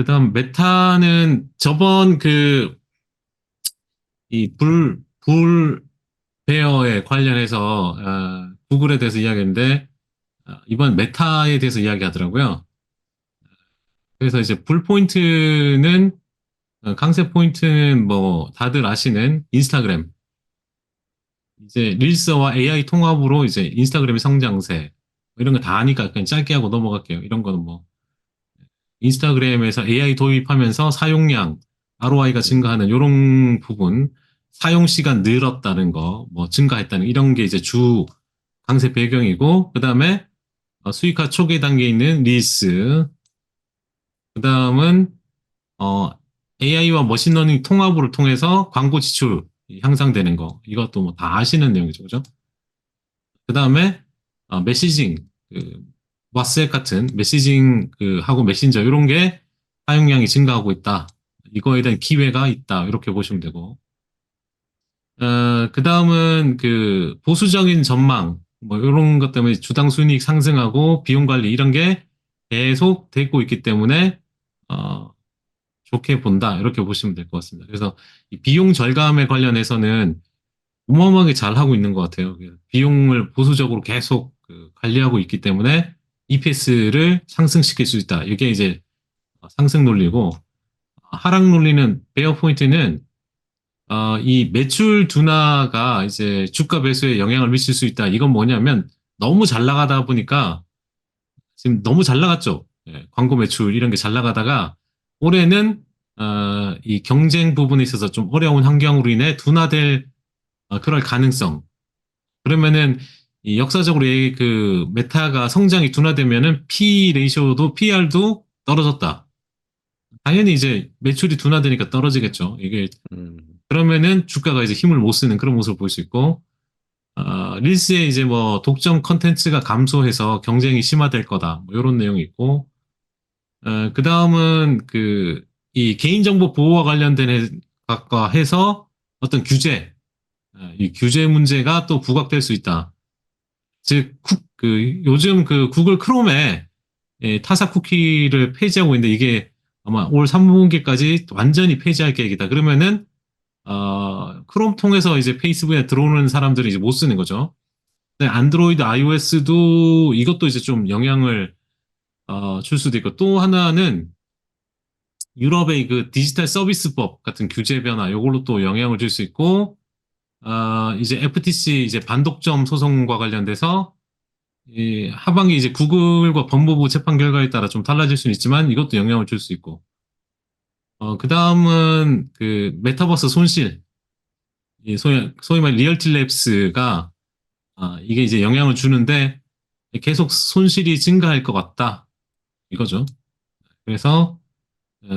그 다음 메타는 저번 그 이 불, 불 베어에 관련해서 어, 구글에 대해서 이야기했는데 어, 이번 메타에 대해서 이야기하더라고요. 그래서 이제 불 포인트는 어, 강세 포인트는 뭐 다들 아시는 인스타그램 이제 릴스와 AI 통합으로 이제 인스타그램의 성장세 뭐 이런 거 다 아니까 그냥 짧게 하고 넘어갈게요. 이런 거는 뭐 인스타그램에서 AI 도입하면서 사용량, ROI가 증가하는 이런 부분, 사용 시간 늘었다는 거, 뭐 증가했다는 이런 게 이제 주 강세 배경이고, 그 다음에 수익화 초기 단계에 있는 릴스, 그 다음은 어, AI와 머신러닝 통합을 통해서 광고 지출 향상되는 거, 이것도 뭐 다 아시는 내용이죠, 그죠? 그 다음에 어, 메시징, 그 왓츠앱 같은 메시징 그 하고 메신저 이런 게 사용량이 증가하고 있다. 이거에 대한 기회가 있다. 이렇게 보시면 되고. 어, 그 다음은 그 보수적인 전망, 뭐 이런 것 때문에 주당 순이익 상승하고 비용 관리 이런 게 계속 되고 있기 때문에 어, 좋게 본다. 이렇게 보시면 될 것 같습니다. 그래서 이 비용 절감에 관련해서는 어마어마하게 잘 하고 있는 것 같아요. 비용을 보수적으로 계속 그 관리하고 있기 때문에 EPS를 상승시킬 수 있다. 이게 이제 상승 논리고 하락 논리는 베어 포인트는 어, 이 매출 둔화가 이제 주가 배수에 영향을 미칠 수 있다. 이건 뭐냐면 너무 잘 나가다 보니까 지금 너무 잘 나갔죠. 예, 광고 매출 이런 게 잘 나가다가 올해는 어, 이 경쟁 부분에 있어서 좀 어려운 환경으로 인해 둔화될 어, 그럴 가능성. 그러면은 이 역사적으로 이그 메타가 성장이 둔화되면은 P 레이쇼도 PR도 떨어졌다. 당연히 이제 매출이 둔화되니까 떨어지겠죠. 이게 음, 그러면은 주가가 이제 힘을 못 쓰는 그런 모습을 볼 수 있고 어, 릴스에 이제 뭐 독점 컨텐츠가 감소해서 경쟁이 심화될 거다. 뭐 이런 내용이 있고 어, 그 다음은 그 이 개인정보 보호와 관련된 것과 해서 어떤 규제 어, 이 규제 문제가 또 부각될 수 있다. 즉, 쿠, 그, 요즘 그 구글 크롬에 예, 타사 쿠키를 폐지하고 있는데 이게 아마 올 3분기까지 완전히 폐지할 계획이다. 그러면은, 어, 크롬 통해서 이제 페이스북에 들어오는 사람들이 이제 못 쓰는 거죠. 근데 안드로이드, iOS도 이것도 이제 좀 영향을, 어, 줄 수도 있고 또 하나는 유럽의 그 디지털 서비스법 같은 규제 변화, 이걸로 또 영향을 줄 수 있고, 아, 이제 FTC 이제 반독점 소송과 관련돼서 이 하반기 이제 구글과 법무부 재판 결과에 따라 좀 달라질 수는 있지만 이것도 영향을 줄 수 있고. 어, 그 다음은 그 메타버스 손실. 이 소위, 소위 말 리얼티 랩스가 아, 이게 이제 영향을 주는데 계속 손실이 증가할 것 같다. 이거죠. 그래서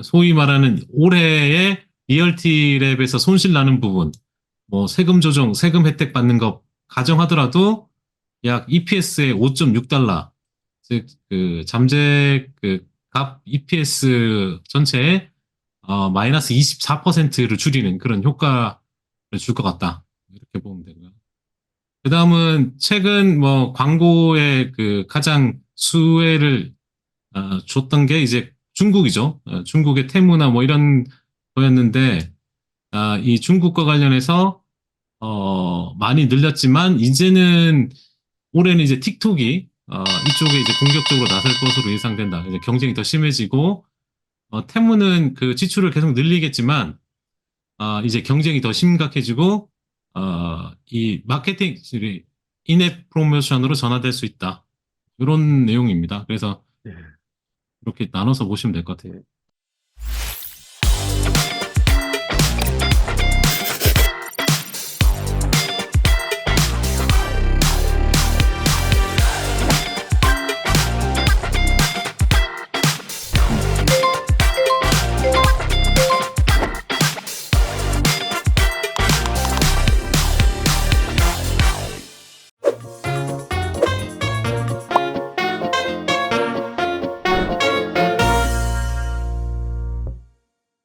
소위 말하는 올해의 리얼티 랩에서 손실 나는 부분, 뭐 세금 조정, 세금 혜택 받는 것 가정하더라도 약 EPS의 5.6달러, 즉 그 잠재 그 값 EPS 전체의 어, 마이너스 24%를 줄이는 그런 효과를 줄 것 같다. 이렇게 보면 되고요. 그 다음은 최근 뭐 광고의 그 가장 수혜를 어, 줬던 게 이제 중국이죠. 어, 중국의 테무나 뭐 이런 거였는데 아, 이 중국과 관련해서 어, 많이 늘렸지만 이제는 올해는 이제 틱톡이 어, 이쪽에 이제 공격적으로 나설 것으로 예상된다. 이제 경쟁이 더 심해지고 어, 테무는 그 지출을 계속 늘리겠지만 아, 이제 경쟁이 더 심각해지고 어, 이 마케팅 인앱 프로모션으로 전환될 수 있다. 이런 내용입니다. 그래서 예. 이렇게 나눠서 보시면 될 것 같아요.